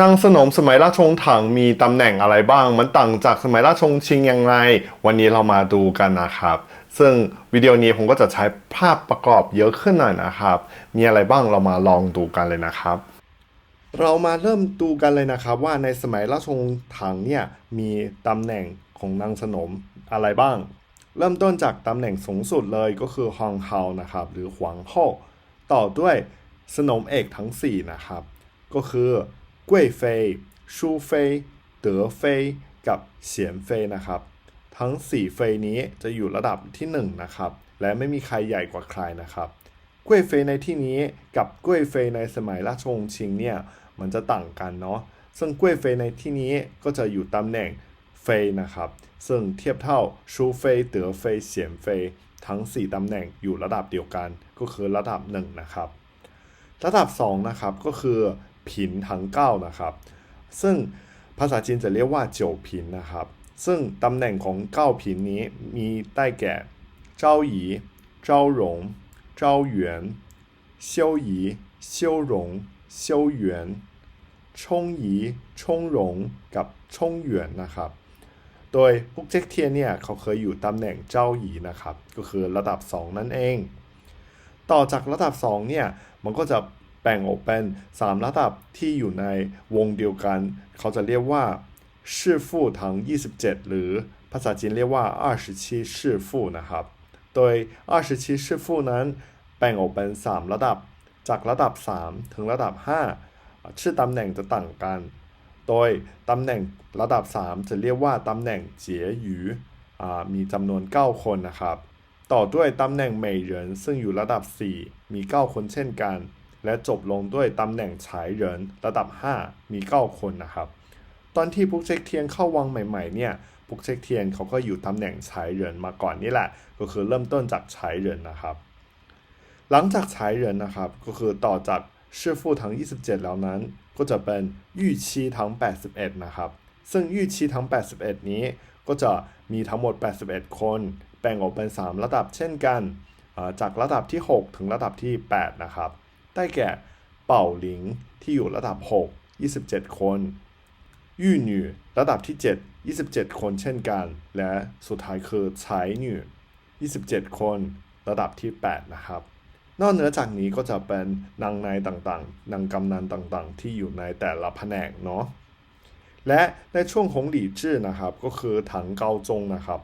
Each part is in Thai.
นางสนมสมัยราชวงศ์ถังมีตำแหน่งอะไรบ้าง มันต่างจากสมัยราชวงศ์ชิงยังไง วันนี้เรามาดูกันนะครับ ซึ่งวิดีโอนี้ผมก็จะใช้ภาพประกอบเยอะขึ้นหน่อยนะครับ มีอะไรบ้างเรามาลองดูกันเลยนะครับ เรามาเริ่มดูกันเลยนะครับว่าในสมัยราชวงศ์ถังเนี่ยมีตำแหน่งของนางสนมอะไรบ้าง เริ่มต้นจากตำแหน่งสูงสุดเลยก็คือฮองเฮานะครับหรือหวางโฮต่อด้วยสนมเอกทั้ง 4 นะครับ ก็คือ กุ้ยเฟยชูเฟยเต๋อเฟยกับเฉียนเฟยนะครับ ทั้ง 4 เฟยนี้จะอยู่ระดับที่ 1 นะครับ และไม่มีใครใหญ่กว่าใครนะครับกล้ยเฟยในที่นี้กับกล้ยเฟยในสมัยราชวงศ์ชิงเนี่ยมันจะต่างกันเนาะซึ่งกล้ยเฟยในที่นี้ก็จะอยู่ตำแหน่งเฟยนะครับ ซึ่งเทียบเท่าชูเฟยเต๋อเฟยเฉียนเฟยทั้ง 4ตำแหน่งอยู่ระดับเดียวกัน ก็คือระดับ 1 นะครับ ระดับ 2 นะครับก็คือ ผินทั้ง9นะครับ ซึ่งภาษาจีนจะเรียกว่าเจียวผินนะครับ ซึ่งตำแหน่งของ9ผินนี้มีได้แก่เจ้าหยีเจ้าหลงเจ้าหยวนเซี่ยวหยีเซี่ยวหลงเซี่ยวหยวนชงหยีชงหลงกับชงหยวนนะครับ โดยพวกเจ๊กเทียนเนี่ยเขาเคยอยู่ตำแหน่งเจ้าหยีนะครับ ก็คือระดับ 2 นั่นเอง ต่อจากระดับ 2 เนี่ย มันก็จะ แบ่งออกเป็น3ระดับที่อยู่ในวงเดียวกัน เขาจะเรียกว่าชื่อฟู่ทั้ง27 หรือภาษาจีนเรียกว่า27ชื่อฟู่นะครับ โดย27ชื่อฟู่นั้น แบ่งออกเป็น 3 ระดับ จากระดับ 3 ถึงระดับ 5 ชื่อตำแหน่งจะต่างกัน โดยตำแหน่งระดับ 3 จะเรียกว่าตำแหน่งเจียหยูมีจำนวน 9 คนนะครับ ต่อด้วยตำแหน่งเหมยเหรินซึ่งอยู่ระดับ 4 มี 9 คนเช่นกัน และจบลงด้วยตำแหน่งฉายเหรินระดับ 5 มี 9 คนนะครับ ตอนที่พุกเช็กเทียนเข้าวังใหม่ๆเนี่ยพุกเช็กเทียนเขาก็อยู่ตำแหน่งฉายเหรินมาก่อนนี่แหละ ก็คือเริ่มต้นจากฉายเหรินนะครับ หลังจากฉายเหรินนะครับ ก็คือต่อจากชื่อฟู่ทั้ง 27 แล้วนั้น ก็จะเป็นยู่ชีทั้ง 81 นะครับ ซึ่งยู่ชีทั้ง 81 นี้ก็จะมีทั้งหมด 81 คน แบ่งออกเป็น 3 ระดับเช่นกัน จากระดับที่ 6 ถึงระดับที่ 8 นะครับ ได้แก่เป่าหลิงที่อยู่ระดับ 6 27 คนยู่หนื่ระดับที่ 7 27 คนเช่นกัน และสุดท้ายคือฉายหนื่27 คนระดับที่ 8 นะครับ นอกเหนือจากนี้ก็จะเป็นนางนายต่างๆ นางกำนันต่างๆ ที่อยู่ในแต่ละแผนกเนาะและในช่วงของหลี่จื้อนะครับ ก็คือถังเกาจงนะครับ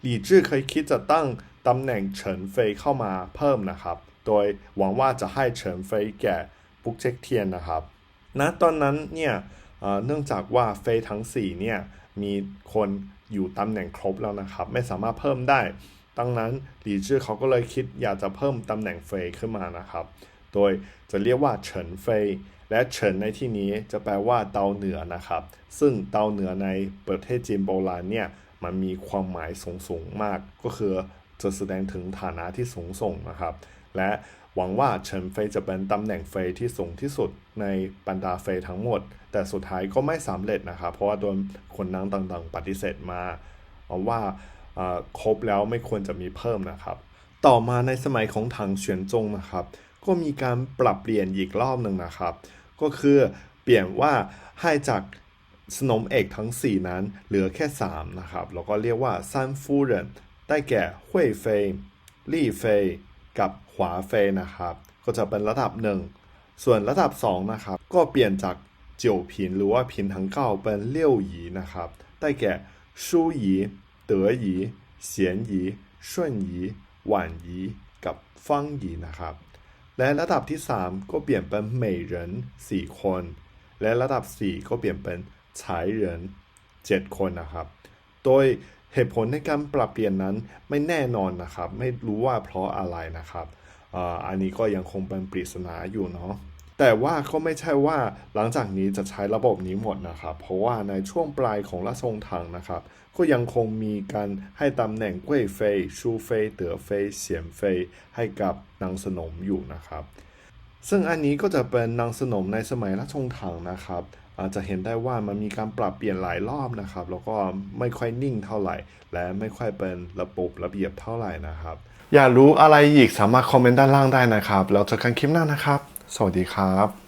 หลี่จื้อเคยคิดจะตั้งตำแหน่งเฉินเฟยเข้ามาเพิ่มนะครับ โดยหวังว่าจะให้เฉินเฟยแก่ปุกเช็กเทียนนะครับณตอนนั้นเนี่ยเนื่องจากว่าเฟยทั้ง4เนี่ยมีคนอยู่ตำแหน่งครบแล้วนะครับ ไม่สามารถเพิ่มได้ดังนั้นหลีจื้อเขาก็เลยคิดอยากจะเพิ่มตำแหน่งเฟยขึ้นมานะครับ โดยจะเรียกว่าเฉินเฟยและเฉินในที่นี้จะแปลว่าเตาเหนือนะครับ ซึ่งเตาเหนือในประเทศจีนโบราณเนี่ยมันมีความหมายสูงสูงมาก ก็คือจะแสดงถึงฐานะที่สูงส่งนะครับ และหวังว่าเฉินเฟยจะเป็นตำแหน่งเฟยที่สูงที่สุดในบรรดาเฟยทั้งหมด แต่สุดท้ายก็ไม่สำเร็จนะครับ เพราะว่าโดนคนนั่งต่างๆ ปฏิเสธมาเอาว่าครบแล้วไม่ควรจะมีเพิ่มนะครับ ต่อมาในสมัยของถังเฉียนจงนะครับ ก็มีการปรับเปลี่ยนอีกรอบหนึ่งนะครับ ก็คือเปลี่ยนว่าให้จากสนมเอกทั้ง 4 นั้นเหลือแค่ 3 นะครับ แล้วก็เรียกว่าซันฟูเหรินได้แก่เฮ่ยเฟยลี่เฟย กับหวาเฟยนะครับ ก็จะเป็นระดับ 1 ส่วนระดับ2นะครับก็เปลี่ยนจากเจียวผินหรือว่าผินทั้งเก้าเป็นเลี่ยวหยีนะครับ ได้แก่ชูหยีเต๋อหยีเฉียนหยี顺หยีหวานหยีกับฟังหยีนะครับ และระดับที่ 3 ก็เปลี่ยนเป็นเหมยเหริน4คน และระดับ 4 ก็เปลี่ยนเป็นฉายเหริน7คนนะครับ โดย เหตุผลในการปรับเปลี่ยนนั้นไม่แน่นอนนะครับ ไม่รู้ว่าเพราะอะไรนะครับอันนี้ก็ยังคงเป็นปริศนาอยู่เนาะแต่ว่าก็ไม่ใช่ว่าหลังจากนี้จะใช้ระบบนี้หมดนะครับ เพราะว่าในช่วงปลายของราชวงศ์ถังนะครับ ก็ยังคงมีการให้ตำแหน่งกุ้ยเฟยชูเฟยเต๋อเฟยเฉียนเฟยให้กับนางสนมอยู่นะครับ ซึ่งอันนี้ก็จะเป็นนางสนมในสมัยราชวงศ์ถังนะครับ จะเห็นได้ว่ามันมีการปรับเปลี่ยนหลายรอบนะครับ แล้วก็ไม่ค่อยนิ่งเท่าไหร่ และไม่ค่อยเป็นระบบระเบียบเท่าไหร่นะครับ อยากรู้อะไรอีกสามารถคอมเมนต์ด้านล่างได้นะครับ แล้วเจอกันคลิปหน้านะครับ สวัสดีครับ